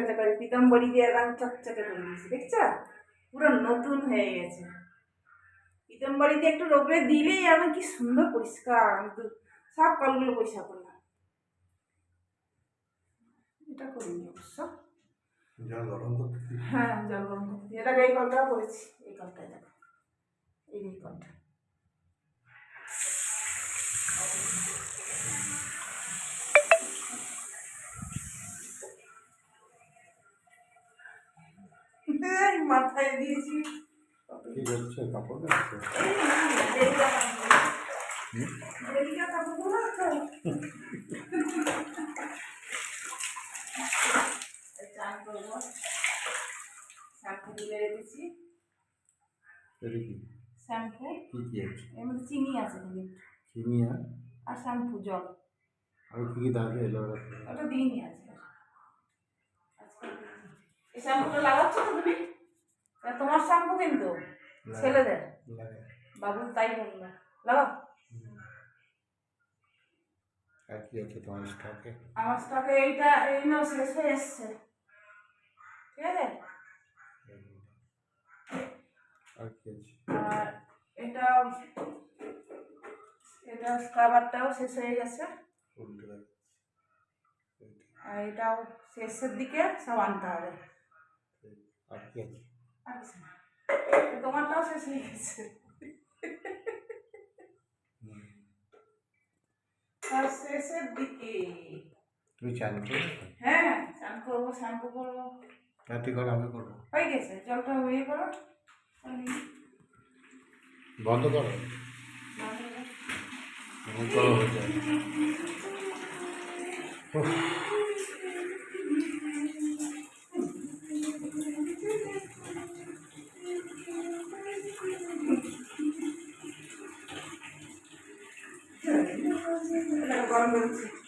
করে করে পুরো নতুন হয়ে গেছে। পিতম্বরি একটু রোগড়ে দিলেই আমি কি সুন্দর পরিষ্কার, আমি তো সব কলগুলো পরিষ্কার করলাম। এটা করিনি অবশ্য জল গরম করতে হ্যাঁ জল গরম করতে এটাকে এই কলটা করেছি এই কলটায় দেখো এই এই কলটা মাথায় দিয়েছি কি করছে কাপড় কাটছে এই কাপড়। দেরিকা কাপড়গুলো আছে। এই চান করব শ্যাম্পু রেখেছি কি? শ্যাম্পু। কি কি আছে? এর মধ্যে চিনি আছে কিন্তু চিনি আর? শ্যাম্পু জল। আর কি কি দাঁড়াবে এলো ওটা দিইনি আজকে। আজকে এই শ্যাম্পুটা লাগাচ্ছ তো তুমি? তোমার শ্যাম্পু কিন্তু ছেলেদের। বাবু তাই বলল। লাগাও। আর কি আছে তোমার স্টকে আমার স্টকে এইটা এই শেষ হয়ে এসছে। ঠিক আছে আর কি আছে আর এটা এটা স্ক্রাবারটাও শেষ হয়ে গেছে। আর এটাও শেষের দিকে সব আনতে হবে। তোমারটাও শেষ হয়ে গেছে। আর শেষের দিকে। তুমি চান হ্যাঁ চান করব শ্যাম্পু করব। রাতে করো আমি করব হয়ে গেছে জলটা ইয়ে করো বন্ধ করো। গরম করেছি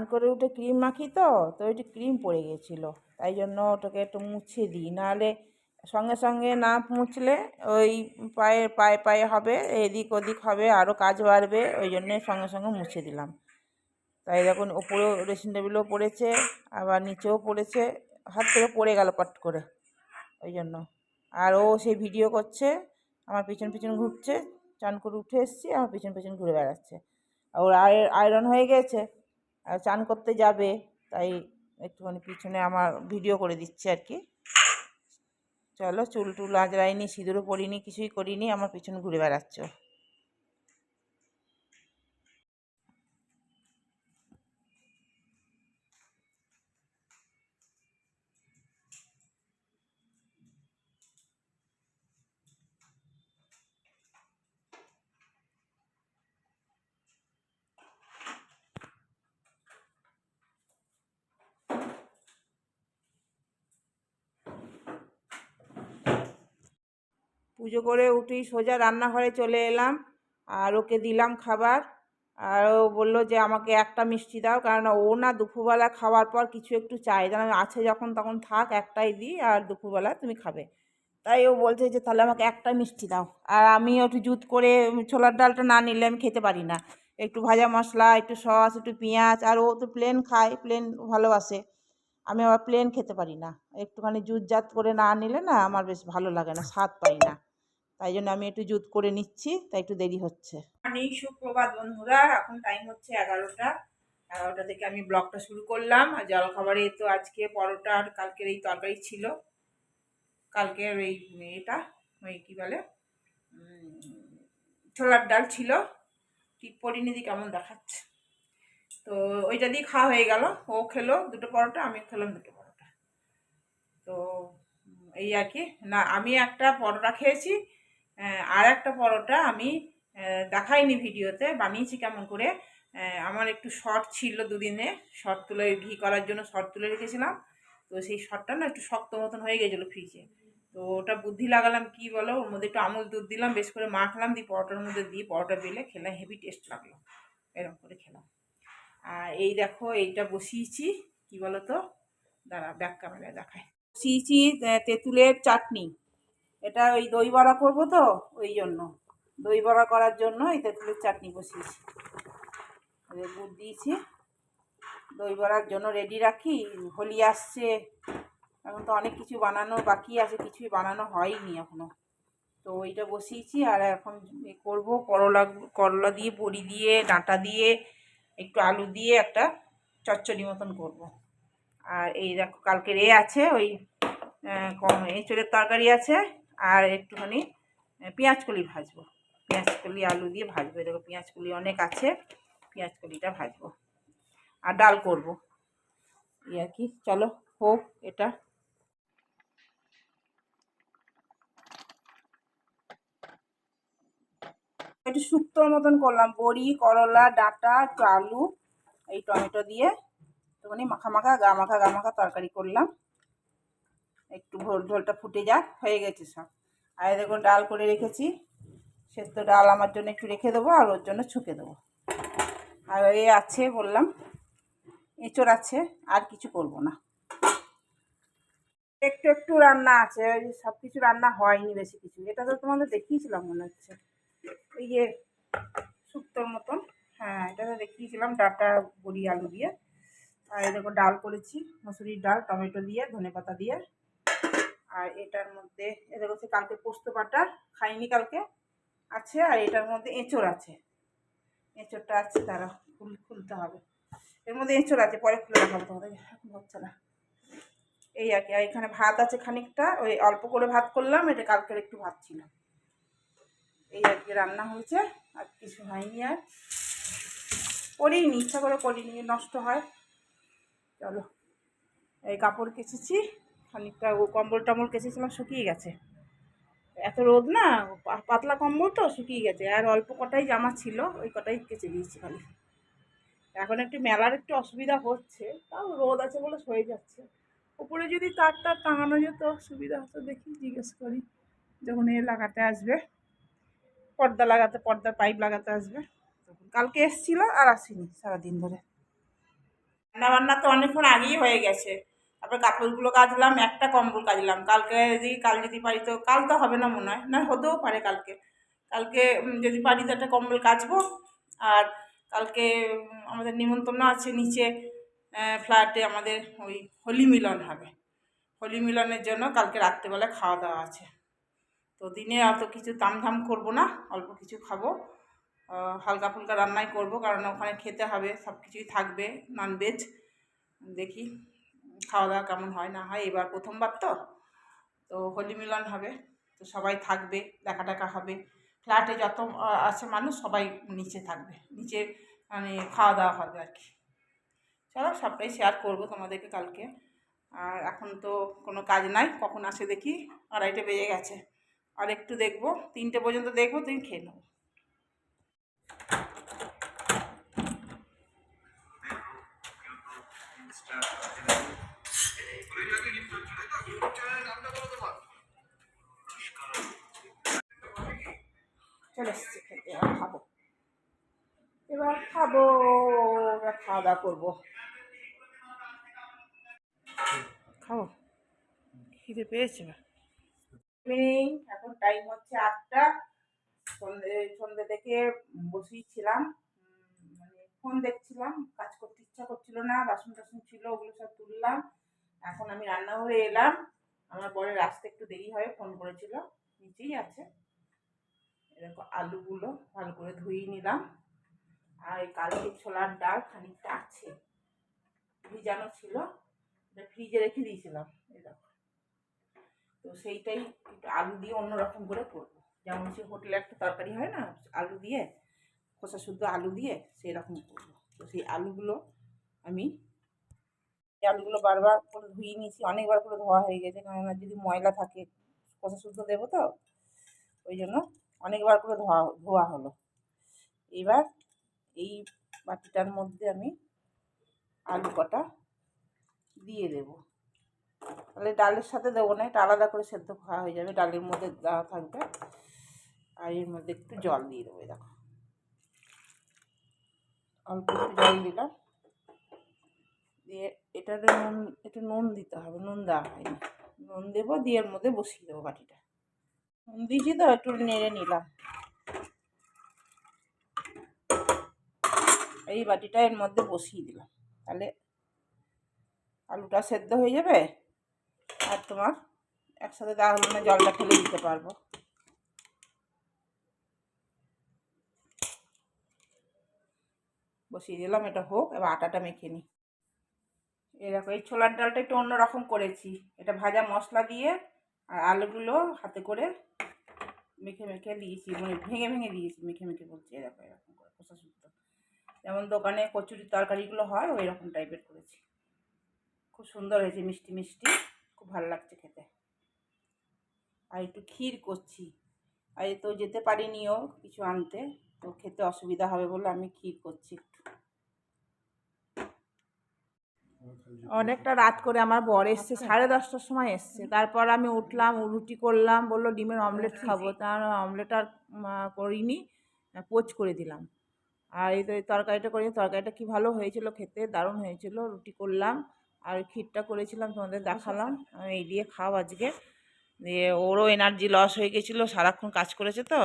চান করে উঠে ক্রিম মাখি তো তো ওইটি ক্রিম পড়ে গেছিল। তাই জন্য ওটাকে একটু মুছে দিই, নাহলে সঙ্গে সঙ্গে না মুছলে ওই পায়ে পায়ে পায়ে হবে, এদিক ওদিক হবে আরও কাজ বাড়বে, ওই জন্যে সঙ্গে সঙ্গে মুছে দিলাম। তাই দেখুন, ওপরেও ড্রেসিং টেবিলেও পড়েছে, আবার নিচেও পড়েছে, হাত থেকে পড়ে গেল পট করে, ওই জন্য। আর ও সেই ভিডিও করছে, আমার পিছন পিছন ঘুরছে, চান করে উঠে এসেছি, আমার পিছন পিছন ঘুরে বেড়াচ্ছে। ওর আয়রন হয়ে গেছে। চান করতে যাবে, তাই একটুখানি পিছনে আমার ভিডিও করে দিচ্ছে আর কি চলো চুল টুল আজরাইনি সিঁদুরও পড়িনি কিছুই করিনি, আমার পিছনে ঘুরে বেড়াচ্ছ পুজো করে উঠেই সোজা রান্নাঘরে চলে এলাম। আর ওকে দিলাম খাবার। আর ও বলল যে, আমাকে একটা মিষ্টি দাও। কারণ ও না দুপুরবেলা খাওয়ার পর কিছু একটু চাই যেন আছে যখন তখন থাক, একটাই দিই আর দুপুরবেলা তুমি খাবে। তাই ও বলছে যে, তাহলে আমাকে একটা মিষ্টি দাও। আর আমি একটু জুত করে ছোলার ডালটা না নিলে আমি খেতে পারি না। একটু ভাজা মশলা, একটু সস, একটু পেঁয়াজ, আর ও তো প্লেন খায় প্লেন ভালোবাসে। আমি আবার প্লেন খেতে পারি না। একটুখানি জুত জাত করে না নিলে না আমার বেশ ভালো লাগে না, স্বাদ পাই না। তাই জন্য আমি একটু জুত করে নিচ্ছি, তাই একটু দেরি হচ্ছে। অনেক সুপ্রভাত বন্ধুরা, এখন টাইম হচ্ছে এগারোটা। এগারোটা থেকে আমি ব্লগটা শুরু করলাম। আর জলখাবারে তো আজকে পরোটা আর কালকের এই তরকারি ছিল। কালকের এই এটা, ওই কী বলে ছোলার ডাল ছিল। ঠিক পরিণতি কেমন দেখাচ্ছে? তো ওইটা দিয়ে খাওয়া হয়ে গেল। ও খেলো দুটো পরোটা আমি খেলাম দুটো পরোটা। তো এই আর কি। না, আমি একটা পরোটা খেয়েছি আর একটা পরোটা আমি দেখাইনি ভিডিওতে, বানিয়েছি কেমন করে। আমার একটু শর্ট ছিল দুদিনে, শর্ট তুলে ঘি করার জন্য শর্ট তুলে রেখেছিলাম। তো সেই শর্টটা না একটু শক্ত মতন হয়ে গেছিল ফ্রিজে তো ওটা বুদ্ধি লাগালাম, কি বলো? ওর মধ্যে একটু আমুল দুধ দিলাম, বেশ করে মাখলাম, দিয়ে পরোটার মধ্যে দিয়ে পরোটা বেলে খেলাম হেভি টেস্ট লাগল। এরকম করে খেলাম। আর এই দেখো, এইটা বসিয়েছি, কি বলো তো? দাঁড়া ব্যাক ক্যামেরায় দেখায় বসিয়েছি তেঁতুলের চাটনি। এটা ওই দই বড়া করব তো, ওই জন্য। দই বড়া করার জন্য এই তেঁতুলের চাটনি বসিয়েছি। গুড় দিয়েছি। দই বড়ার জন্য রেডি রাখি। হোলি আসছে। এখন তো অনেক কিছু বানানো বাকি আছে, কিছুই বানানো হয়নি এখনও তো ওইটা বসিয়েছি আর এখন করব করলা করলা দিয়ে, বড়ি দিয়ে, ডাঁটা দিয়ে, একটু আলু দিয়ে একটা চচ্চড়ি মতন করব। আর এই দেখো কালকের এ আছে ওই কম, এঁচড়ের তরকারি আছে। আর একটুখানি আহ, পেঁয়াজ কলি ভাজবো। পেঁয়াজ কলি আলু দিয়ে ভাজবো। এই দেখো পেঁয়াজ কলি অনেক আছে পেঁয়াজ কলিটা ভাজবো। আর ডাল করব। এই আর কি। চলো হোক এটা। একটু শুক্তোর মতন করলাম। বড়ি করলা ডাঁটা আলু এই টমেটো দিয়ে। একটুখানি মাখা মাখা গা মাখা গা মাখা তরকারি করলাম। একটু ঝোল ঝোলটা ফুটে যাক, হয়ে গেছে সব। আর দেখুন, ডাল করে রেখেছি। সেদ্ধ ডাল আমার জন্য একটু রেখে দেবো, আর ওর জন্য ছুঁকে দেবো। আর এ আছে, বললাম, এঁচড় আছে, আর কিছু করব না। একটু একটু রান্না আছে, ওই সব কিছু রান্না হয়নি বেশি কিছু। এটা তো তোমাদের দেখিয়েছিলাম মনে হচ্ছে। ওই যে শুক্তোর মতন হ্যাঁ এটা তো দেখিয়েছিলাম, ডাটা, বড়ি, আলু দিয়ে। আর দেখো, ডাল করেছি, মুসুরির ডাল, টমেটো দিয়ে ধনে পাতা দিয়ে। আর এটার মধ্যে এটা হচ্ছে কালকে পোস্ত বাটা খাইনি কালকে, আছে, আর এটার মধ্যে এঁচড় আছে। এঁচড়টা আছে তারা খুল, খুলতে হবে। এর মধ্যে এঁচড় আছে, পরে খুলে রাখাবো তোমাদের হচ্ছে না। এই আর কি, আর এখানে ভাত আছে খানিকটা, ওই অল্প করে ভাত করলাম, এটা কালকের একটু ভাত ছিল। এই আর কি রান্না হয়েছে, আর কিছু হয়নি আর। করিনি, ইচ্ছা করে করিনি, নষ্ট হয়। চলো, এই কাপড় কেচেছি। খানিকটা ও কম্বল টম্বল কেচেছিলাম, শুকিয়ে গেছে। এত রোদ না পাতলা কম্বল তো, শুকিয়ে গেছে। আর অল্প কটাই জামা ছিল, ওই কটাই কেচে দিয়েছি খালি। এখন একটু মেলার একটু অসুবিধা হচ্ছে, তাও রোদ আছে বলে সয়ে যাচ্ছে। উপরে যদি তার টার টাঙানো যেত, সুবিধা হতো দেখি, জিজ্ঞেস করি, যখন এ লাগাতে আসবে, পর্দা লাগাতে পর্দার পাইপ লাগাতে আসবে। তখন কালকে এসেছিল আর আসিনি সারাদিন ধরে। রান্না বান্না তো অনেকক্ষণ আগেই হয়ে গেছে। তারপর কাপড়গুলো কাচলাম, একটা কম্বল কাচলাম। কালকে যদি কাল যদি পারি তো, কাল তো হবে না মনে হয়, না হতেও পারে কালকে। কালকে যদি পারি তো একটা কম্বল কাচবো। আর কালকে আমাদের নিমন্ত্রণ আছে নিচে ফ্ল্যাটে আমাদের ওই হোলি মিলন হবে। হোলি মিলনের জন্য কালকে রাত্রেবেলা খাওয়া দাওয়া আছে। তো দিনে অত কিছু তামধাম করব না, অল্প কিছু খাব। হালকা ফুলকা রান্নাই করব, কারণ ওখানে খেতে হবে সব কিছুই থাকবে ননভেজ দেখি। খাওয়া দাওয়া কেমন হয় না হয়, এবার প্রথমবার তো তো হোলি মিলন হবে, তো সবাই থাকবে, দেখা টাকা হবে। ফ্ল্যাটে যত আছে মানুষ সবাই নিচে থাকবে, নিচে মানে খাওয়া দাওয়া হবে আর কি। চলো সবটাই শেয়ার করব তোমাদেরকে কালকে। আর এখন তো কোনো কাজ নাই, কখন আসে দেখি, আড়াইটে বেজে গেছে। আর একটু দেখব, তিনটে পর্যন্ত দেখব, তুমি খেয়ে নেব চলে এসছে খেতে এবার খাব। এবার খাব এবার খাওয়া দাওয়া করব। খাব? খিদে পেয়েছে এখন টাইম হচ্ছে আটটা। সন্ধে সন্ধে থেকে বসিয়েছিলাম উম, মানে ফোন দেখছিলাম কাজ করতে ইচ্ছা করছিল না বাসন টাসন ছিল ওগুলো সব তুললাম। এখন আমি রান্নাঘরে এলাম। আমার পরে রাস্তা একটু দেরি হবে ফোন করেছিল। নিচেই আছে। এরকম আলুগুলো ভালো করে ধুয়ে নিলাম। আর এই কালকে ছোলার ডাল খানিকটা আছে। ভিজানো ছিল। ফ্রিজে রেখে দিয়েছিলাম দেখো। তো সেইটাই একটু আলু দিয়ে অন্যরকম করে করব। যেমন সে হোটেলে একটা তরকারি হয় না, আলু দিয়ে, খোসা শুদ্ধ আলু দিয়ে সেই রকম করব। তো সেই আলুগুলো আমি আলুগুলো বারবার করে ধুয়ে নিয়েছি, অনেকবার করে ধোয়া হয়ে গেছে কেননা যদি ময়লা থাকে খোসা শুদ্ধ দেবো তো? ওই জন্য অনেকবার করে ধোয়া ধোয়া হলো। এবার এই বাটিটার মধ্যে আমি আলু কটা দিয়ে দেবো। তাহলে ডালের সাথে দেবো না, এটা আলাদা করে সেদ্ধ খাওয়া হয়ে যাবে, ডালের মধ্যে দেওয়া থাকবে, আর এর মধ্যে একটু জল দিয়ে দেবো দেখো। অল্প একটু জল দিলাম। দিয়ে এটাতে নুন একটু নুন দিতে হবে, নুন দেওয়া হয়নি। নুন দেবো, দিয়ে এর মধ্যে বসিয়ে দেবো বাটিটা। নুন দিয়েছি তো, একটু নেড়ে নিলাম। এই বাটিটা এর মধ্যে বসিয়ে দিলাম। তাহলে আলুটা সেদ্ধ হয়ে যাবে, আর তোমার একসাথে দেওয়া হলো না জলটা ফেলে দিতে পারব। বসিয়ে দিলাম, এটা হোক, এবার আটাটা মেখে নিই এরকম এই ছোলার ডালটা একটু অন্যরকম করেছি। এটা ভাজা মশলা দিয়ে আর আলুগুলো হাতে করে মেখে মেখে দিয়েছি মানে ভেঙে ভেঙে দিয়েছি, মেখে মেখে বলছি এরকম এরকম করে খোসা শুদ্ধ। যেমন দোকানে কচুরির তরকারিগুলো হয়, ওই রকম টাইপের করেছি। খুব সুন্দর হয়েছে, মিষ্টি মিষ্টি, খুব ভালো লাগছে খেতে। আর একটু ক্ষীর করছি। আর তো যেতে পারিনিও কিছু আনতে, তো খেতে অসুবিধা হবে বলে আমি ক্ষীর করছি একটু অনেকটা রাত করে আমার বর এসছে সাড়ে দশটার সময় এসছে। তারপর আমি উঠলাম রুটি করলাম বলল ডিমের অমলেট খাব। তার অমলেট আর করিনি পোচ করে দিলাম। আর এই তো এই তরকারিটা করি তরকারিটা কি ভালো হয়েছিল খেতে দারুণ হয়েছিল রুটি করলাম আর ক্ষীরটা করেছিলাম তোমাদের দেখালাম আমি এই দিয়ে খাও আজকে। দিয়ে ওরও এনার্জি লস হয়ে গেছিল সারাক্ষণ কাজ করেছে তো।